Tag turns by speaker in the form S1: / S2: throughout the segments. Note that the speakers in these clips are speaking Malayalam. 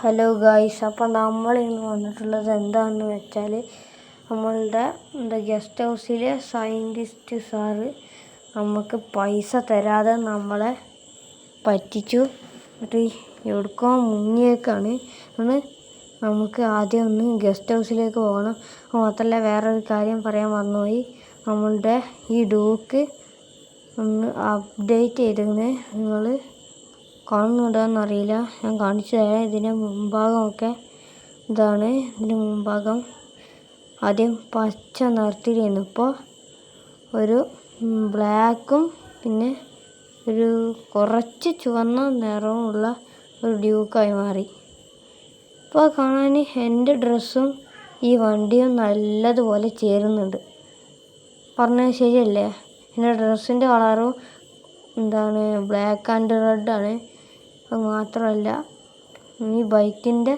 S1: ഹലോ ഗായ്സ് അപ്പോൾ നമ്മൾ ഇന്ന് വന്നിട്ടുള്ളത് എന്താണെന്ന് വെച്ചാൽ നമ്മളുടെ എന്താ ഗസ്റ്റ് ഹൗസിലെ സയന്റിസ്റ്റ് സാറ് നമുക്ക് പൈസ തരാതെ നമ്മളെ പറ്റിച്ചു. എന്നിട്ട് എവിടേക്കോ മുങ്ങിയേക്കാണ് ഒന്ന് നമുക്ക് ആദ്യം ഒന്ന് ഗസ്റ്റ് ഹൗസിലേക്ക് പോകണം. മാത്രമല്ല വേറൊരു കാര്യം പറയാൻ മറന്നുപോയി. നമ്മളുടെ ഈ ഡൂക്ക് ഒന്ന് അപ്ഡേറ്റ് ചെയ്തിരുന്നേ നിങ്ങൾ കാണുന്നുണ്ടോയെന്നറിയില്ല ഞാൻ കാണിച്ചു തരാം ഇതിന്റെ മുൻഭാഗമൊക്കെ ഇതാണ്. ഇതിന്റെ മുൻഭാഗം ആദ്യം പച്ച നിറത്തിലായിരുന്നു ഇപ്പോൾ ഒരു ബ്ലാക്കും പിന്നെ ഒരു കുറച്ച് ചുവന്ന നിറവുമുള്ള ഒരു ഡ്യൂക്കായി മാറി. ഇപ്പോൾ കാണാൻ എന്റെ ഡ്രസ്സും ഈ വണ്ടിയും നല്ലതുപോലെ ചേരുന്നുണ്ട്. പറഞ്ഞത് ശരിയല്ലേ? എന്റെ ഡ്രസ്സിന്റെ കളറും എന്താണ് ബ്ലാക്ക് ആൻഡ് റെഡ് ആണ്. അത് മാത്രമല്ല ഈ ബൈക്കിന്റെ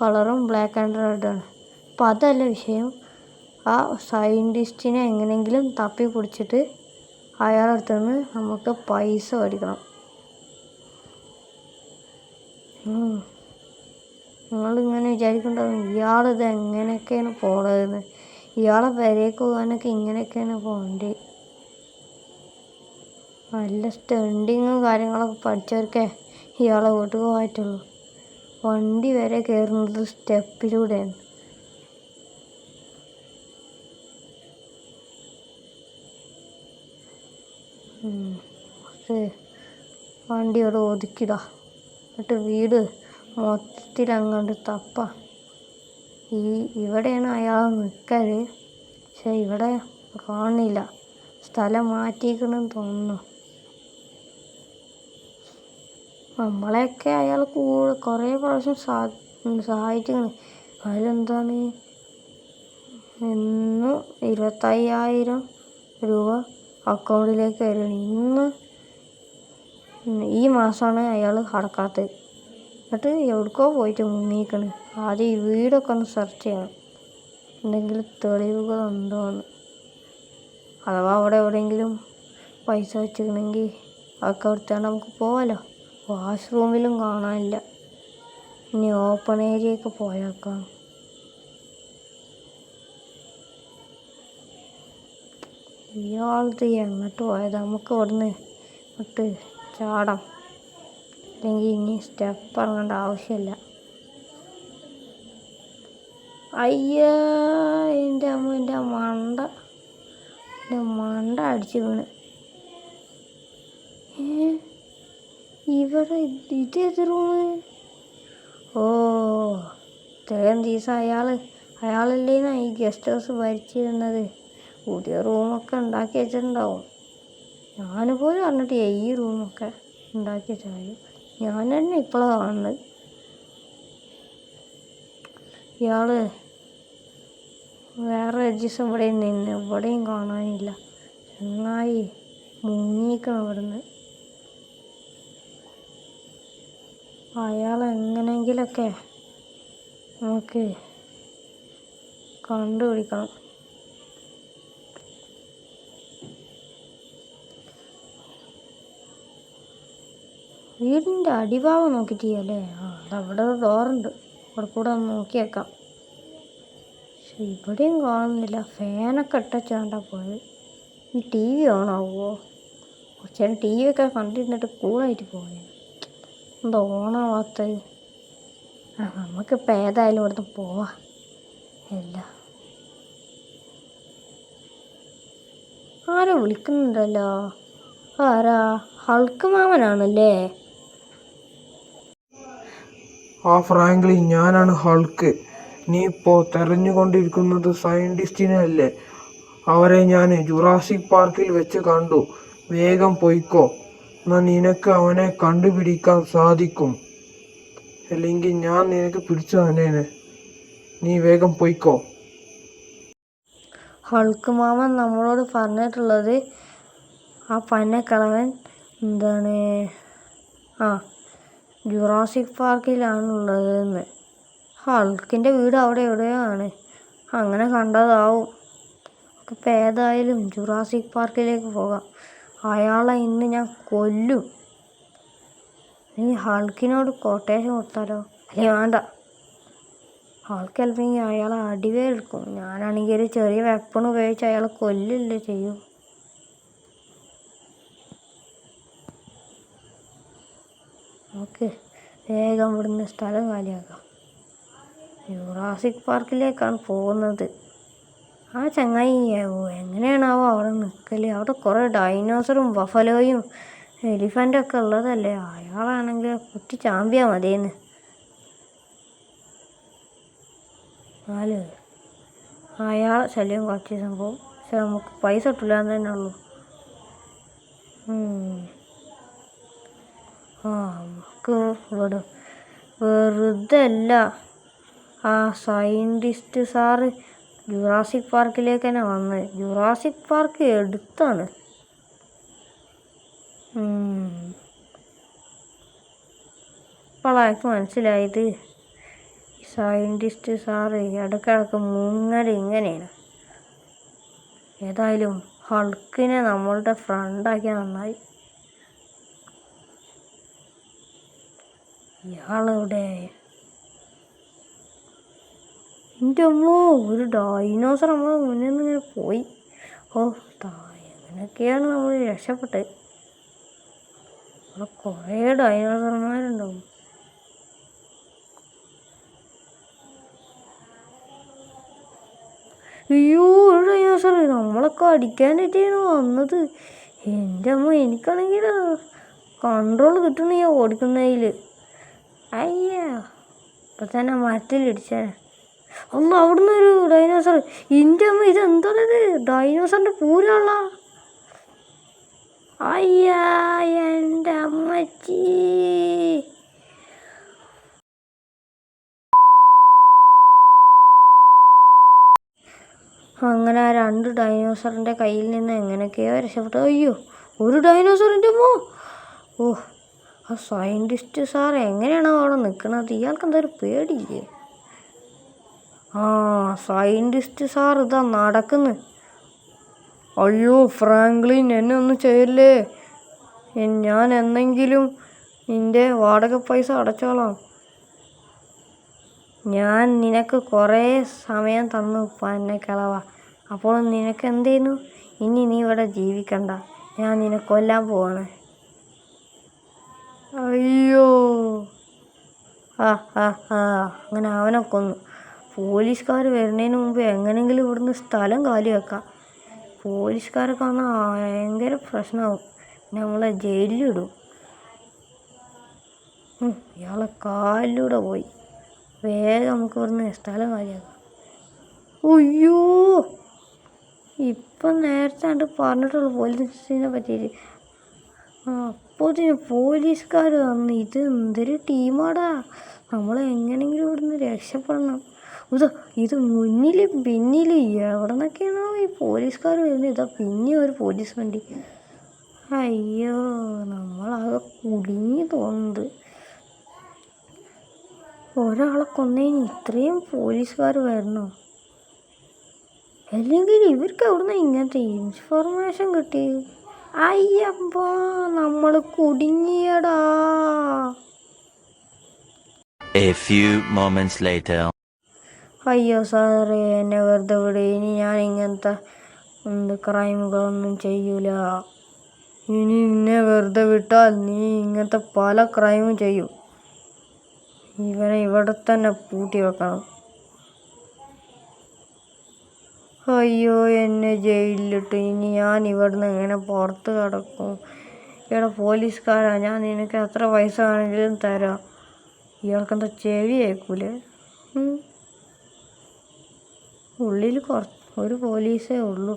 S1: കളറും ബ്ലാക്ക് ആൻഡ് റെഡ് ആണ്. അപ്പം അതല്ല വിഷയം. ആ സയന്റിസ്റ്റിനെ എങ്ങനെയെങ്കിലും തപ്പി പിടിച്ചിട്ട് അയാളുടെ അടുത്ത് നിന്ന് നമുക്ക് പൈസ മേടിക്കണം. നിങ്ങളിങ്ങനെ വിചാരിക്കണ്ടാവും ഇയാളിത് എങ്ങനെയൊക്കെയാണ് പോണതെന്ന്. ഇയാളെ പെരേക്ക് പോകാനൊക്കെ ഇങ്ങനെയൊക്കെയാണ് പോകേണ്ടത് നല്ല സ്റ്റണ്ടിങ്ങും കാര്യങ്ങളൊക്കെ പഠിച്ചവർക്കേ. ഇയാളെ വീട്ടിൽ പോകാറ്റുള്ളൂ വണ്ടി വരെ കയറുന്നത് സ്റ്റെപ്പിലൂടെയാണ്. വണ്ടി അവിടെ ഒതുക്കിട. എന്നിട്ട് വീട് മൊത്തത്തിൽ അങ്ങോട്ട് തപ്പ. ഈ ഇവിടെയാണ് അയാൾ നിൽക്കൽ പക്ഷെ ഇവിടെ കാണില്ല സ്ഥലം മാറ്റിക്കണമെന്ന് തോന്നുന്നു. നമ്മളെയൊക്കെ അയാൾ കൂടെ കുറേ പ്രാവശ്യം സഹായിച്ചിരിക്കണ് അതിലെന്താണ്? ഇന്ന് ഇരുപത്തയ്യായിരം രൂപ അക്കൗണ്ടിലേക്ക് വരണം ഇന്ന് ഈ മാസമാണ് അയാൾ അടക്കാത്തത്. എന്നിട്ട് എവിടേക്കോ പോയിട്ട് മുങ്ങിക്കണ് ആദ്യം ഈ വീടൊക്കെ ഒന്ന് സെർച്ച് ചെയ്യണം. എന്തെങ്കിലും തെളിവുകളുണ്ടോ എന്ന്. അഥവാ അവിടെ എവിടെയെങ്കിലും പൈസ വെച്ചിരുന്നെങ്കിൽ അതൊക്കെ എടുത്തുകൊണ്ട് നമുക്ക് പോവാമല്ലോ വാഷ്റൂമിലും കാണാനില്ല. ഇനി ഓപ്പൺ ഏരിയയൊക്കെ പോയേക്കാം. ഇയാളത് എങ്ങോട്ട് പോയത്? നമുക്ക് ഇവിടുന്ന് ഇട്ട് ചാടാം. അല്ലെങ്കിൽ ഇനി സ്റ്റെപ്പ് ഇറങ്ങേണ്ട ആവശ്യമില്ല. അയ്യോ എന്റെ അമ്മ എന്റെ മണ്ട. എന്റെ മണ്ട അടിച്ച് വീണ്. ഇവിടെ ഇതേത് റൂമ് ഓ ഇത്രയും ദിവസം അയാൾ അയാളല്ലേന്നാ ഈ ഗസ്റ്റ് ഹൗസ് ഭരിച്ചിരുന്നത്? പുതിയ റൂമൊക്കെ ഉണ്ടാക്കി വെച്ചിട്ടുണ്ടാവും. ഞാൻ പോലും പറഞ്ഞിട്ട് ഈ റൂമൊക്കെ ഉണ്ടാക്കി വെച്ചാൽ ഞാൻ തന്നെ ഇപ്പോഴാണ് കാണുന്നത്. ഇയാൾ വേറെ ദിവസം ഇവിടെ നിന്ന് ഇവിടെയും കാണാനില്ല. ചങ്ങായി മുങ്ങിക്കണം ഇവിടുന്ന്. അയാൾ എങ്ങനെയെങ്കിലൊക്കെ നമുക്ക് കണ്ടുപിടിക്കണം. വീടിന്റെ അടിഭാഗം നോക്കിയിട്ട് ചെയ്യല്ലേ ആ അതവിടെ ഡോറുണ്ട്. അവിടെ കൂടെ ഒന്ന് നോക്കിയേക്കാം. പക്ഷെ ഇവിടെയും കാണുന്നില്ല. ഫാനൊക്കെ ഇട്ടച്ചാണ്ടാ പോയത്. ഈ ടി വി ഓണാവുമോ ചേട്ടൻ ടി വി ഒക്കെ കണ്ടിരുന്നിട്ട് കൂളായിട്ട് പോയത് എന്താ ഓണാവാത്തത് ആ നമുക്കിപ്പോൾ ഏതായാലും ഇവിടുന്ന് പോവാം. ഇല്ല. ആരോ വിളിക്കുന്നുണ്ടല്ലോ? ആരാ? ഹൾക്ക് മാമനാണല്ലേ?
S2: ആ ഫ്രാങ്ക്ലി ഞാനാണ് ഹൾക്ക്. നീ ഇപ്പോൾ തെരഞ്ഞുകൊണ്ടിരിക്കുന്നത് സയന്റിസ്റ്റിനെ അല്ലേ അവരെ ഞാൻ ജുറാസിക് പാർക്കിൽ വെച്ച് കണ്ടു. വേഗം പൊയ്ക്കോ. നിനക്ക് അവനെ കണ്ടുപിടിക്കാൻ സാധിക്കും. അല്ലെങ്കിൽ ഞാൻ നിനക്ക് പിടിച്ചു തന്നേനെ. നീ വേഗം പോയിക്കോ.
S1: ഹൾക്ക് മാമൻ നമ്മളോട് പറഞ്ഞിട്ടുള്ളത് ആ പന്നക്കളവൻ എന്താണ്? ആ ജുറാസിക് പാർക്കിലാണുള്ളത് എന്ന് ഹൾക്കിന്റെ വീട് അവിടെ എവിടെയോ ആണ് അങ്ങനെ കണ്ടതാവും. ഇപ്പം ഏതായാലും ജുറാസിക് പാർക്കിലേക്ക് പോകാം. അയാളെ ഇന്ന് ഞാൻ കൊല്ലും. നീ ഹൾക്കിനോട് കൊട്ടേഷൻ കൊടുത്താലോ? അല്ലെ വേണ്ട. ഹൾക്ക് ചിലപ്പോൾ അയാളെ അടിവേൽക്കും. ഞാനാണെങ്കിൽ ഒരു ചെറിയ വെപ്പൺ ഉപയോഗിച്ച് അയാളെ കൊല്ലില്ല ചെയ്യൂ. നമുക്ക് വേഗം ഇവിടുന്ന് സ്ഥലം കാലിയാക്കാം. യൂറാസിക് പാർക്കിലേക്കാണ് പോകുന്നത്. ആ ചങ്ങായി എങ്ങനെയാണാവോ അവിടെ നിൽക്കൽ അവിടെ കുറേ ഡൈനോസറും ബഫലോയും എലിഫന്റും ഒക്കെ ഉള്ളതല്ലേ? അയാളാണെങ്കിൽ കുത്തി ചാമ്പിയാ മതിയെന്ന്. നാല്. അയാളെ ശല്യം കുറച്ച് സംഭവം. പക്ഷെ നമുക്ക് പൈസ കിട്ടില്ല എന്ന് തന്നെ ഉള്ളൂ. ആ നമുക്ക് ഇവിടെ വെറുതെ അല്ല ആ സയന്റിസ്റ്റ് സാറ് ജുറാസിക് പാർക്കിലേക്ക് തന്നെ വന്നത് ജുറാസിക് പാർക്ക് എടുത്താണ്. ഇപ്പോഴാൾക്ക് മനസ്സിലായത്. സയന്റിസ്റ്റ് സാറ് ഇടയ്ക്കിടയ്ക്ക് മുങ്ങൽ ഇങ്ങനെയാണ്. ഏതായാലും ഹൾക്കിനെ നമ്മളുടെ ഫ്രണ്ടാക്കിയ നന്നായി. ഇയാളെവിടെ? എന്റെ അമ്മോ ഒരു ഡൈനോസർ നമ്മളെ മുന്നിൽ നിന്ന് ഇങ്ങനെ പോയി. ഓ താ എങ്ങനെയൊക്കെയാണ് നമ്മൾ രക്ഷപ്പെട്ടത്? അവിടെ കുറേ ഡൈനോസർമാരുണ്ടാവും അയ്യോ ഒരു ഡൈനോസർ നമ്മളൊക്കെ അടിക്കാനായിട്ടാണ് വന്നത്. എന്റെ അമ്മ എനിക്കാണെങ്കിൽ കൺട്രോൾ കിട്ടണില്ല ഓടിക്കുന്നതിൽ അയ്യ ഇപ്പം തന്നെ മരത്തിലിടിച്ചേ ഒന്ന് അവിടുന്ന് ഒരു ഡൈനോസർ എന്റെ അമ്മ ഇത് എന്താണിത് ഡൈനോസറിന്റെ പൂരമുള്ള അയ്യാ എന്റെ അമ്മച്ചി. അങ്ങനെ ആ രണ്ട് ഡൈനോസറിന്റെ കയ്യിൽ നിന്ന് എങ്ങനെയൊക്കെയോ രക്ഷപ്പെട്ടു. അയ്യോ ഒരു ഡൈനോസറിന്റെ മോ. ഓ ആ സയന്റിസ്റ്റ് സാർ എങ്ങനെയാണ് അവിടെ നിൽക്കുന്നത് ഇയാൾക്ക് എന്തായാലും പേടിയില്ലേ? ആ സയന്റിസ്റ്റ് സാർ ഇതാ നടക്കുന്നു. അയ്യോ ഫ്രാങ്ക്ലിൻ എന്നെ ഒന്നും ചെയ്യല്ലേ? ഞാൻ എന്നെങ്കിലും നിന്റെ വാടക പൈസ അടച്ചോളാം. ഞാൻ നിനക്ക് കുറേ സമയം തന്നു പന്നെ കിളവ. അപ്പോൾ നിനക്ക് എന്ത് ചെയ്യുന്നു ഇനി നീ ഇവിടെ ജീവിക്കണ്ട. ഞാൻ നിന്നെ കൊല്ലാൻ പോവാണ്. അയ്യോ. ആ ആ ആ അങ്ങനെ അവനെ കൊന്നു. പോലീസുകാർ വരുന്നതിന് മുമ്പ് എങ്ങനെയെങ്കിലും ഇവിടുന്ന് സ്ഥലം കാലിയാക്കാം പോലീസുകാരൊക്കെ വന്നാൽ ഭയങ്കര പ്രശ്നമാവും. നമ്മളെ ജയിലിലിടും ഇയാളെ കാലിലൂടെ പോയി. വേഗം നമുക്ക് ഇവിടുന്ന് സ്ഥലം കാലിയാക്കാം അയ്യോ! ഇപ്പം നേരത്തെ കണ്ട് പറഞ്ഞിട്ടുള്ളൂ പോലീസിനെ പറ്റിയിട്ട്. അപ്പോൾ പോലീസുകാർ വന്ന് ഇത് എന്തൊരു ടീമാടാ? നമ്മൾ എങ്ങനെയെങ്കിലും ഇവിടുന്ന് രക്ഷപ്പെടണം. ഇത് ഇത് മുന്നിൽ പിന്നിൽ എവിടെ നിന്നൊക്കെയാണോ ഈ പോലീസുകാർ വരുന്നത്? ഇതാ പിന്നെ ഒരു പോലീസ് വണ്ടി. അയ്യോ നമ്മളാകെ കുടുങ്ങി തോന്നുന്നത്. ഒരാളെ കൊന്നതിന് ഇത്രയും പോലീസുകാർ വരണോ? അല്ലെങ്കിൽ ഇവർക്ക് എവിടുന്ന ഇങ്ങനത്തെ ഇൻഫർമേഷൻ കിട്ടി? അയ്യപ്പോ നമ്മൾ കുടുങ്ങിയടാ.
S3: A few moments later.
S1: അയ്യോ സാറേ എന്നെ വെറുതെ വിട്. ഇനി ഞാൻ ഇങ്ങനത്തെ എന്ത് ക്രൈമുകളൊന്നും ചെയ്യൂല. ഇനി നിന്നെ വെറുതെ വിട്ടാൽ നീ ഇങ്ങനത്തെ പല ക്രൈമും ചെയ്യും. ഇവനെ ഇവിടെ തന്നെ പൂട്ടി വെക്കണം. അയ്യോ എന്നെ ജയിലിലിട്ടു. ഇനി ഞാൻ ഇവിടുന്ന് ഇങ്ങനെ പുറത്ത് കിടക്കും. ഇവിടെ പോലീസുകാരാ ഞാൻ നിനക്ക് എത്ര പൈസ വേണമെങ്കിലും തരാം. ഇയാൾക്കെന്താ ചെവി കേൾക്കൂലേ. ഉള്ളിൽ കുറ ഒരു പോലീസേ ഉള്ളൂ.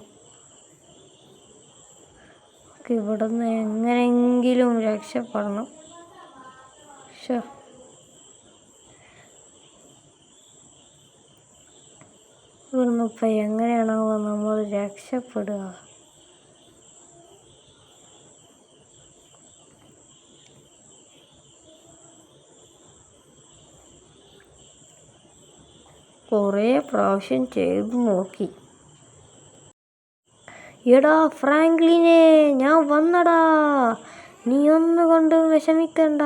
S1: ഇവിടെ നിന്ന് എങ്ങനെയെങ്കിലും രക്ഷപ്പെടണം. ഷോ ഇവിടുന്ന് ഇപ്പം എങ്ങനെയാണാവോ നമ്മൾ രക്ഷപ്പെടുക. കുറേ പ്രാവശ്യം ചെയ്തു നോക്കി. എടാ ഫ്രാങ്ക്ലിനെ ഞാൻ വന്നടാ. നീ ഒന്നുകൊണ്ട് വിഷമിക്കണ്ട.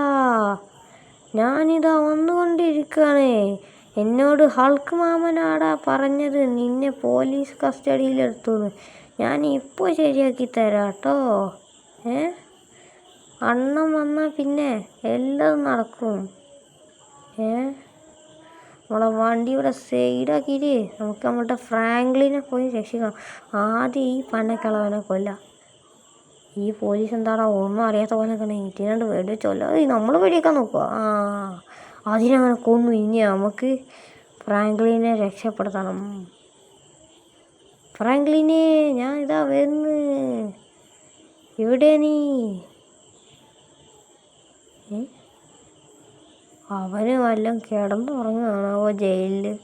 S1: ഞാനിതാ വന്നുകൊണ്ടിരിക്കുകയാണ്. എന്നോട് ഹൾക്ക് മാമനാടാ പറഞ്ഞത്. നിന്നെ പോലീസ് കസ്റ്റഡിയിലെടുത്തുന്ന്. ഞാൻ ഇപ്പോൾ ശരിയാക്കി തരാം കേട്ടോ ഏ? അണ്ണം വന്നാൽ പിന്നെ എല്ലാം നടക്കും. ഏ? നമ്മളെ വണ്ടി ഇവിടെ സൈഡാക്കിയിട്ട് നമുക്ക് നമ്മളുടെ ഫ്രാങ്ക്ലിനെ പോയി രക്ഷിക്കണം. ആദ്യം ഈ പന്നക്കളവനെ കൊല്ല. ഈ പോലീസ് എന്താടാ ഒന്നും അറിയാത്ത പോലെ നിൽക്കണേ? ഇറ്റിനണ്ട് വെടിവെച്ചല്ല ഈ നമ്മൾ വഴിയൊക്കെ നോക്കുക ആ അതിനങ്ങനെ കൊന്നു. ഇനി നമുക്ക് ഫ്രാങ്ക്ലിനെ രക്ഷപ്പെടുത്തണം. ഫ്രാങ്ക്ലിനെ ഞാൻ ഇതാ വരുന്നു. എവിടെ നീ? അവന് വല്ലതും കിടന്നുറങ്ങുകയാണാവോ ജയിലിൽ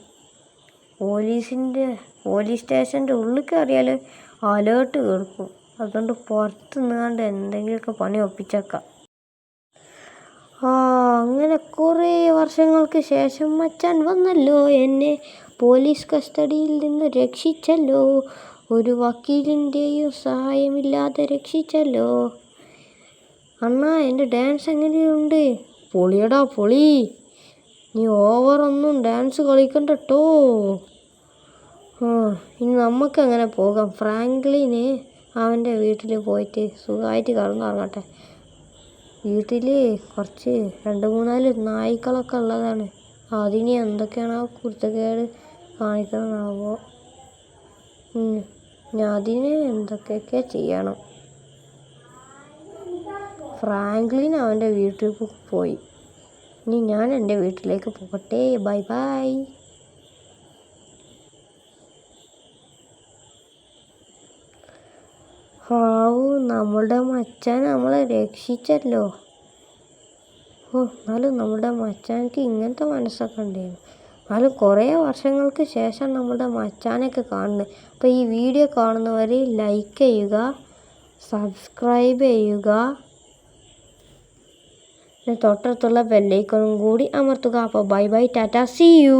S1: പോലീസിന്റെ പോലീസ് സ്റ്റേഷന്റെ ഉള്ളിൽ കയറിയാൽ അലേർട്ട് കേൾക്കും അതുകൊണ്ട് പുറത്ത് നിന്നാണ്ട് എന്തെങ്കിലുമൊക്കെ പണി ഒപ്പിച്ചേക്കാം. ആ അങ്ങനെ കുറേ വർഷങ്ങൾക്ക് ശേഷം മച്ചാൻ വന്നല്ലോ. എന്നെ പോലീസ് കസ്റ്റഡിയിൽ നിന്ന് രക്ഷിച്ചല്ലോ. ഒരു വക്കീലിന്റെയും സഹായമില്ലാതെ രക്ഷിച്ചല്ലോ. അണ്ണാ എന്റെ ഡാൻസ് എങ്ങനെയുണ്ട്? പൊളിയടാ പൊളി. നീ ഓവറൊന്നും ഡാൻസ് കളിക്കണ്ട കേട്ടോ ആ ഇനി നമുക്ക് അങ്ങനെ പോകാം? ഫ്രാങ്ക്ലിന് അവന്റെ വീട്ടിൽ പോയിട്ട് സുഖമായിട്ട് കിടന്നുറങ്ങട്ടെ വീട്ടിൽ കുറച്ച് രണ്ട് മൂന്നാൽ നായ്ക്കളൊക്കെ ഉള്ളതാണ്. അതിന് എന്തൊക്കെയാണ് ആ കുരുത്തക്കേട് കാണിക്കണമെന്നാവോ. ഞാൻ അതിന് എന്തൊക്കെയൊക്കെ ചെയ്യണം? ഫ്രാങ്ക്ലിൻ അവന്റെ വീട്ടിൽ പോയി. ഇനി ഞാൻ എന്റെ വീട്ടിലേക്ക് പോകട്ടെ. Bye bye. ഹാവു നമ്മളുടെ മച്ചാൻ നമ്മളെ രക്ഷിച്ചല്ലോ. ഓ എന്നാലും നമ്മുടെ മച്ചാനക്ക് ഇങ്ങനത്തെ മനസ്സൊക്കെ ഉണ്ടായിരുന്നു. എന്നാലും കുറേ വർഷങ്ങൾക്ക് ശേഷം നമ്മുടെ മച്ചാനൊക്കെ കാണുന്നത്. അപ്പോൾ ഈ വീഡിയോ കാണുന്നവർ ലൈക്ക് ചെയ്യുക സബ്സ്ക്രൈബ് ചെയ്യുക. തൊട്ടടുത്തുള്ള ബെല്ലൈക്കണും കൂടി അമർത്തുക. അപ്പോൾ bye bye tata see you